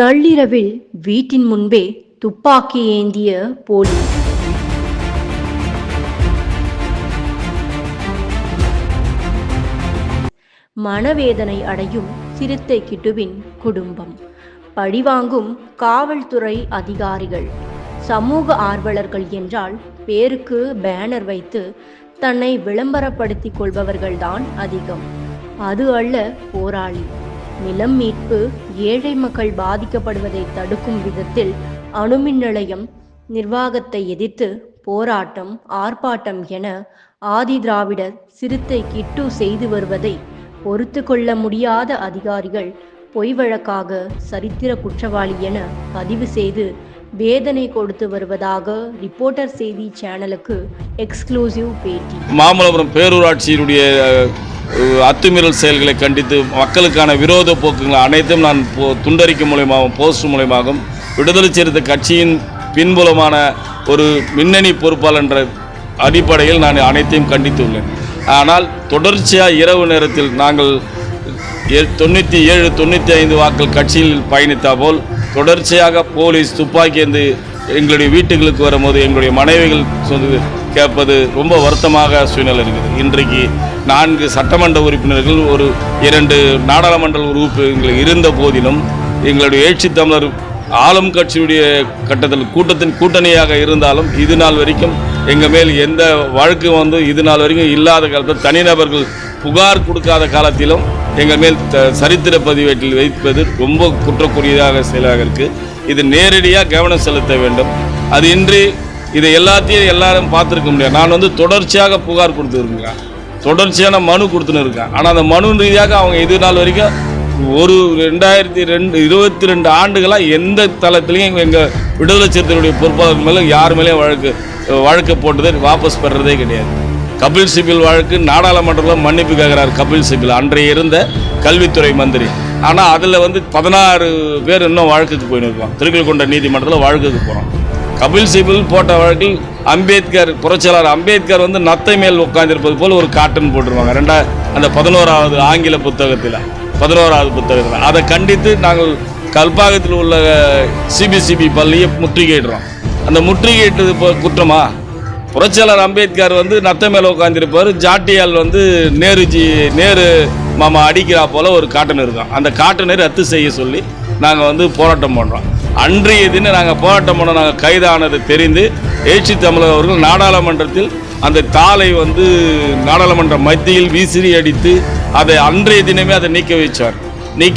நள்ளிரவில் வீட்டின் முன்பே துப்பாக்கி ஏந்திய போலி. மனவேதனை அடையும் சிறுத்தை கிட்டுவின் குடும்பம். பழிவாங்கும் காவல்துறை அதிகாரிகள். சமூக ஆர்வலர்கள் என்றால் பேருக்கு பேனர் வைத்து தன்னை விளம்பரப்படுத்திக் கொள்பவர்கள்தான் அதிகம். அது அல்ல போராளி. நிலம் மீட்பு ஏழை மக்கள் பாதிக்கப்படுவதை தடுக்கும் விதத்தில் அணுமின் நிலையம் நிர்வாகத்தை எதிர்த்து போராட்டம் ஆர்ப்பாட்டம் என ஆதி திராவிட சிறுத்தை கிட்டு செய்து வருவதை பொறுத்து கொள்ள முடியாத அதிகாரிகள் பொய் வழக்காக சரித்திர குற்றவாளி என பதிவு செய்து வேதனை கொடுத்து வருவதாக ரிப்போர்ட்டர் செய்தி சேனலுக்கு எக்ஸ்க்ளூசிவ் பேட்டி. மாமல்லபுரம் பேரூராட்சியினுடைய அத்துமீறல் செயல்களை கண்டித்து மக்களுக்கான விரோத போக்குகள் அனைத்தும் நான் போ- துண்டறிக்கை மூலயமாகவும் போஸ்ட் மூலயமாகவும் விடுதலை சிறுத்தை கட்சியின் பின்புலமான ஒரு மின்னணி பொறுப்பாளர் என்ற அடிப்படையில் நான் அனைத்தையும் கண்டித்துள்ளேன். ஆனால் தொடர்ச்சியாக இரவு நேரத்தில் நாங்கள் ஏ- தொண்ணூற்றி ஏழு தொண்ணூற்றி ஐந்து வாக்கள் கட்சியில் பயணித்த போல் தொடர்ச்சியாக போலீஸ் துப்பாக்கி வந்து எங்களுடைய வீட்டுகளுக்கு வரும்போது எங்களுடைய மனைவிகள் சொந்து கேட்பது ரொம்ப வருத்தமாக சூழ்நிலை இருக்குது. இன்றைக்கு நான்கு சட்டமன்ற உறுப்பினர்கள் ஒரு இரண்டு நாடாளுமன்ற உறுப்பினர்கள் இருந்த போதிலும் எங்களுடைய எழுச்சி தமிழர் ஆளும் கட்சியுடைய கட்டத்தில் கூட்டத்தின் கூட்டணியாக இருந்தாலும் இது நாள் வரைக்கும் எங்கள் மேல் எந்த வழக்கு வந்து இது நாள் வரைக்கும் இல்லாத காலத்தில் தனிநபர்கள் புகார் கொடுக்காத காலத்திலும் எங்கள் மேல் த- சரித்திர பதிவேட்டில் வைப்பது ரொம்ப குற்றக்குரியதாக செயலாக இருக்குது இது நேரடியாக கவனம் செலுத்த வேண்டும். அது இன்றி இதை எல்லாத்தையும் எல்லாரும் பார்த்துருக்க முடியாது. நான் வந்து தொடர்ச்சியாக புகார் கொடுத்துருக்கேன் தொடர்ச்சியான மனு கொடுத்துன்னு இருக்கேன். ஆனால் அந்த மனு ரீதியாக அவங்க இது நாள் வரைக்கும் ஒரு ரெண்டாயிரத்தி ரெண்டு இருபத்தி ரெண்டு ஆண்டுகளாக எந்த தளத்துலையும் எங்கள் விடுதலை சிறுத்தைகளுடைய பொறுப்பாளர் மேலே யார் மேலேயும் வழக்கு வழக்கு போட்டதே வாபஸ் பெறுறதே கிடையாது. கபில் சிபில் வழக்கு நாடாளுமன்றத்தில் மன்னிப்பு கேட்குறாரு கபில் சிபில். அன்றைய இருந்த கல்வித்துறை மந்திரி. ஆனால் அதில் வந்து பதினாறு பேர் இன்னும் வழக்குக்கு போயின்னு இருக்கோம் திருக்கல்கொண்ட நீதிமன்றத்தில் வழக்குக்கு போகிறோம் கபில் சிபில் போட்ட வழக்கில் அம்பேத்கர் புரட்சியாளர் அம்பேத்கர் வந்து நத்தை மேல் உட்கார்ந்திருப்பது போல் ஒரு காட்டன் போட்டிருவாங்க ரெண்டா அந்த பதினோராவது ஆங்கில புத்தகத்தில் பதினோராவது புத்தகத்தில். அதை கண்டித்து நாங்கள் கல்பாகத்தில் உள்ள சிபிசிபி பள்ளியை முற்றுகையிடுறோம் அந்த முற்றுகையிட்டது இப்போ குற்றமா? புரட்சியாளர் அம்பேத்கர் வந்து நத்த மேலே உட்காந்துருப்பார் ஜாட்டியால் வந்து நேருஜி நேரு மாமா அடிக்கிறா போல் ஒரு காட்டன் இருக்கும். அந்த காட்டனை ரத்து செய்ய சொல்லி நாங்கள் வந்து போராட்டம் பண்ணுறோம் அன்றைய தினம் நாங்கள் போராட்டம் பண்ண நாங்கள் கைதானது தெரிந்து எழுச்சி தமிழர் அவர்கள் நாடாளுமன்றத்தில் அந்த தாளை வந்து நாடாளுமன்ற மத்தியில் விசிறி அடித்து அதை அன்றைய தினமே அதை நீக்க வச்சார். நீக்க